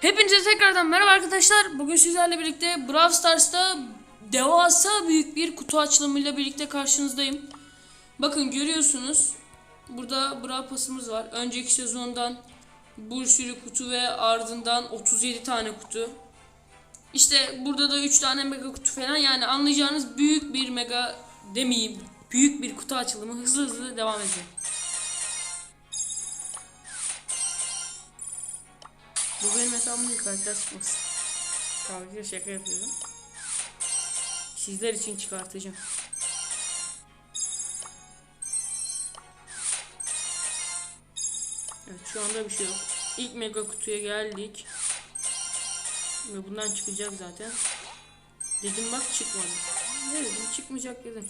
Hepinize tekrardan merhaba arkadaşlar. Bugün sizlerle birlikte Brawl Stars'ta devasa büyük bir kutu açılımıyla birlikte karşınızdayım. Bakın görüyorsunuz. Burada Brawl pasımız var. Önceki sezondan bir sürü kutu ve ardından 37 tane kutu. İşte burada da 3 tane mega kutu falan yani anlayacağınız büyük bir mega demeyeyim. Büyük bir kutu açılımı hızlı hızlı devam ediyor. Bu benim hesabımın ilk karakter çıkması. Ki şaka yapıyorum. Sizler için çıkartacağım. Evet şu anda bir şey yok. İlk mega kutuya geldik. Ve bundan çıkacak zaten. Dedim bak çıkmadı. Ne dedim çıkmayacak dedim.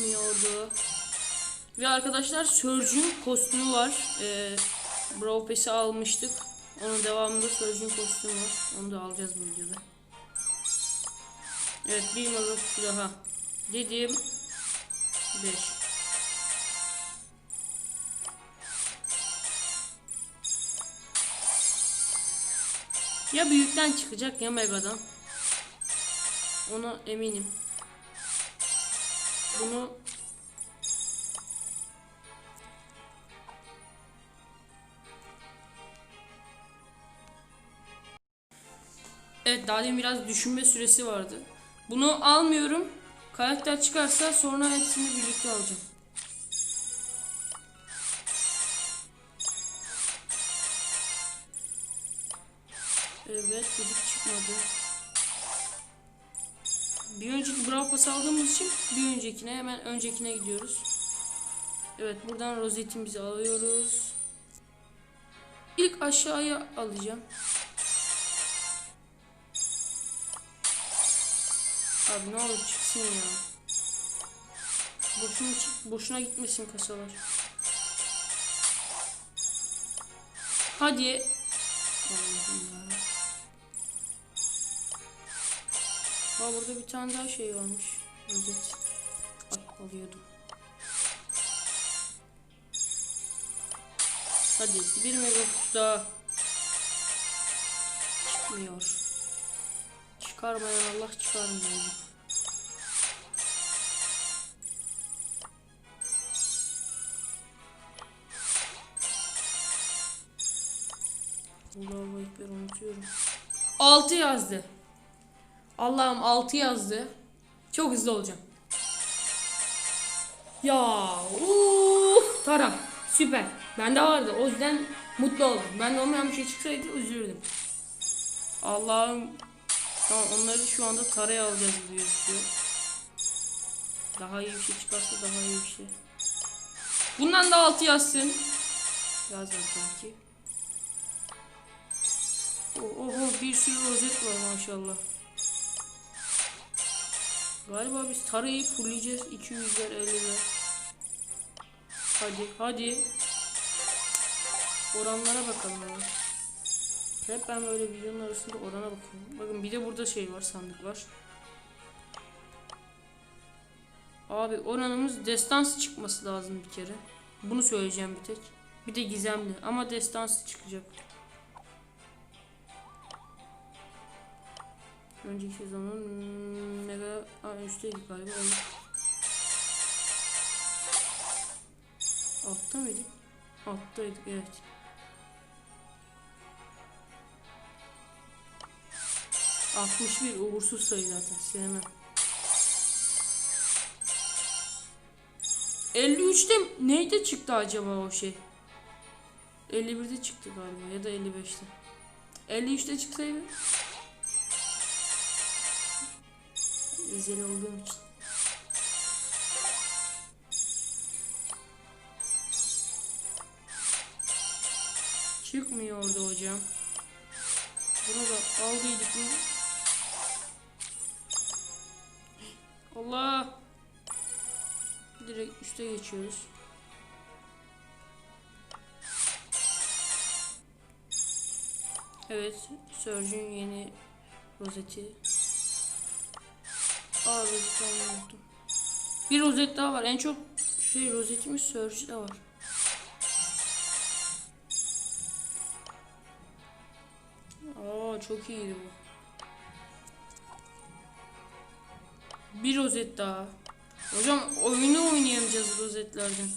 Çıkmıyordu. Ve arkadaşlar Surge'un kostümü var. Ee, Brawl Pass'i almıştık. Onun devamında Surge'un kostümü var. Onu da alacağız bu videoda. Evet bir kutu daha. Dediğim 5. Ya büyükten çıkacak ya megadan. Ona eminim. Bunu Evet daha demin biraz düşünme süresi vardı. Bunu almıyorum. Karakter çıkarsa sonra hepsini birlikte alacağım. Evet dedik çıkmadı. Bir önceki Brawl Pass aldığımız için bir öncekine hemen öncekine gidiyoruz. Evet buradan rozetimizi alıyoruz. İlk aşağıya alacağım. Abi ne olur çıksın ya. Boşuna, boşuna gitmesin kasalar. Hadi. Allah'ım ya. Aa burada bir tane daha şey varmış. Rozet. Ay alıyordum. Hadi bir mega kutu daha. Çıkmıyor. Çıkarmayan Allah çıkarmıyor. Allah'u ekber unutuyorum. 6 yazdı. Allah'ım 6 yazdı. Çok hızlı olacağım. Ya uf, Tara süper. Bende vardı o yüzden mutlu oldum. Ben de olmayan bir şey çıksaydı üzülürdüm. Allah'ım tamam onları şu anda Tara'ya alacağız gözüküyor. Daha iyi bir şey çıkarsa daha iyi bir şey. Bundan da 6 yazsın. Yazmadı sanki. Oh, oh, oh, bir sürü rozet var maşallah. Galiba biz tarayı fulleyeceğiz 200'ler 50'ler. Hadi hadi. Oranlara bakalım ya. Hep ben böyle videonun arasında orana bakıyorum. Bakın bir de burada şey var sandık var. Abi oranımız destansı çıkması lazım bir kere. Bunu söyleyeceğim bir tek. Bir de gizemli ama destansı çıkacak. Önceki sezonun hmm, mega Aa, üstteydik galiba. Evet. Altta mıydık? Alttaydık evet. Altmış bir uğursuz sayı zaten sevmem. 53'te neyde çıktı acaba o şey? 51'de çıktı galiba ya da 55'te. 53'te çıksaydı Rizeli olduğum için. Çıkmıyordu hocam. Bunu da aldıydık mı? Allah! Direkt üste geçiyoruz. Evet, Surge'ün yeni rozeti Aa rozet unuttum. Bir rozet daha var. En çok şey rozetimiz Surge'de var. Aa çok iyiydi bu. Bir rozet daha. Hocam oyunu oynayamayacağız rozetlerden.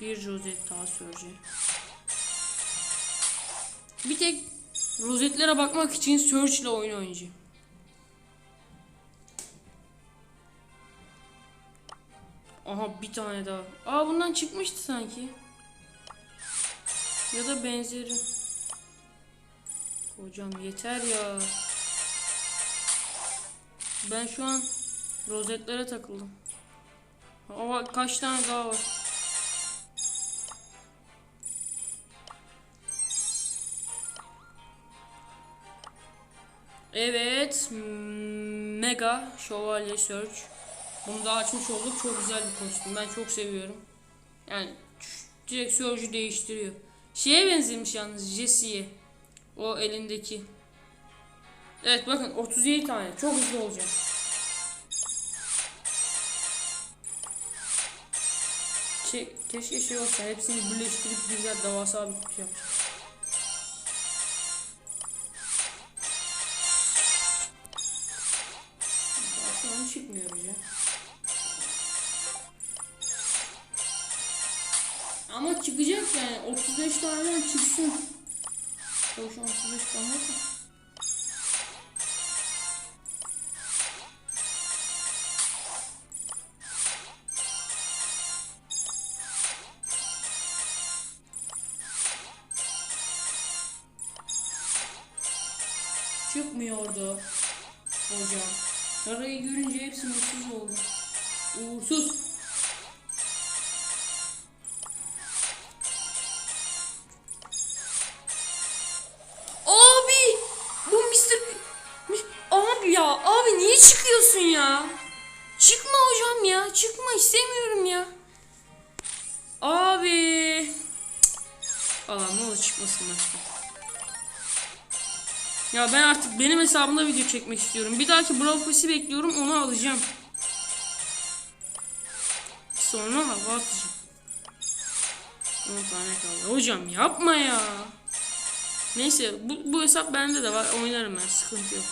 Bir rozet daha Surge. Bir tek rozetlere bakmak için Search ile oyun oynayacağım. Aha bir tane daha. Aa bundan çıkmıştı sanki. Ya da benzeri. Hocam yeter ya. Ben şu an rozetlere takıldım. Aa kaç tane daha var. Evet. Mega Şövalye Search. Bunu da açmış olduk. Çok güzel bir kostüm. Ben çok seviyorum. Yani direkt Surge'ü değiştiriyor. Şeye benzemiş yalnız Jesse'ye. O elindeki. Evet bakın 37 tane. Çok hızlı olacak. Şey, keşke şey olsa hepsini birleştirip güzel devasa bir kutu yapacak. Tabii şu an 35 tane yok mu? Çıkmıyordu hocam. Sarayı görünce hepsi mutsuz oldu. Uğursuz. Çıkmasın başka. Ya ben artık benim hesabımda video çekmek istiyorum. Bir dahaki Brawl Pass'i bekliyorum onu alacağım. Sonra hava atacağım. 10 tane kaldı. Hocam yapma ya. Neyse bu, bu hesap bende de var. Oynarım ben sıkıntı yok.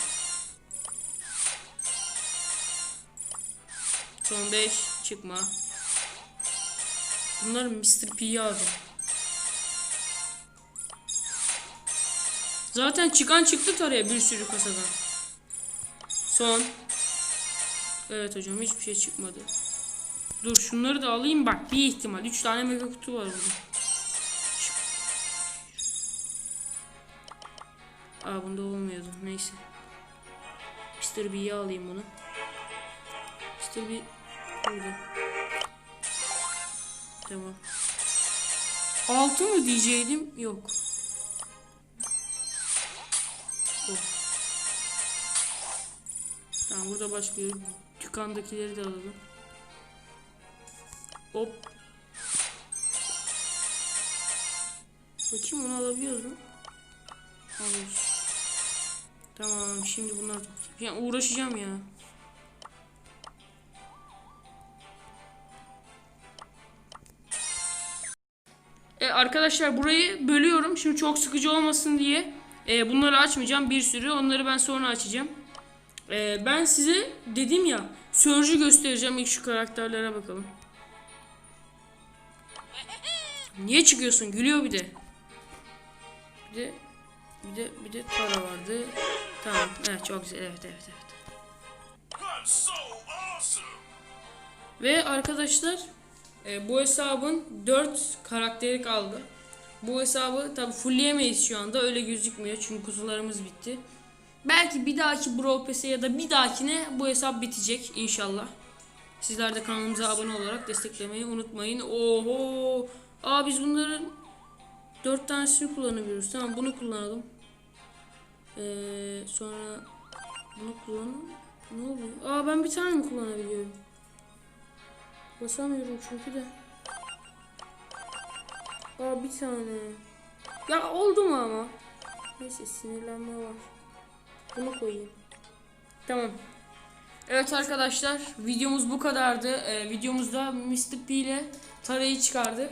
Son 5 çıkma. Bunlar Mr. P'yi aldım. Zaten çıkan çıktı taraya bir sürü kasadan. Son. Evet hocam hiçbir şey çıkmadı. Dur şunları da alayım bak bir ihtimal. 3 tane mega kutu var burada. Aa bunda olmuyordu. Neyse. Mr. B'yi alayım bunu. Mr. B burada. Tamam. 6 mı diyeceydim? Yok. Burada başka dükkandakileri de alalım. Hop. Bakayım onu alabiliyoruz mu? Alıyoruz. Tamam şimdi bunlar ya uğraşacağım ya. E, arkadaşlar burayı bölüyorum. Şimdi çok sıkıcı olmasın diye. E, bunları açmayacağım bir sürü. Onları ben sonra açacağım. E, ben size dedim ya Surge'ü göstereceğim. İlk şu karakterlere bakalım. Niye çıkıyorsun? Gülüyor bir de. Bir de bir de bir de para vardı. Tamam. Evet çok güzel. Evet evet evet. Ve arkadaşlar e, bu hesabın 4 karakteri kaldı. Bu hesabı tabi fullleyemeyiz şu anda öyle gözükmüyor çünkü kutularımız bitti. Belki bir dahaki Brawl Pass'e ya da bir dahakine bu hesap bitecek inşallah. Sizler de kanalımıza abone olarak desteklemeyi unutmayın. Oho! Aa biz bunların 4 tanesini kullanabiliyoruz. Tamam bunu kullanalım. Ee, sonra bunu kullanalım. Ne oluyor? Aa ben bir tane mi kullanabiliyorum? Basamıyorum çünkü de. Aa bir tane. Ya oldu mu ama? Neyse sinirlenme var. Bunu koyayım. Tamam. Evet arkadaşlar videomuz bu kadardı. Ee, videomuzda Mr. P ile Tara'yı çıkardık.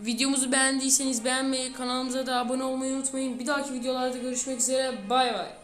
Videomuzu beğendiyseniz beğenmeyi, kanalımıza da abone olmayı unutmayın. Bir dahaki videolarda görüşmek üzere. Bay bay.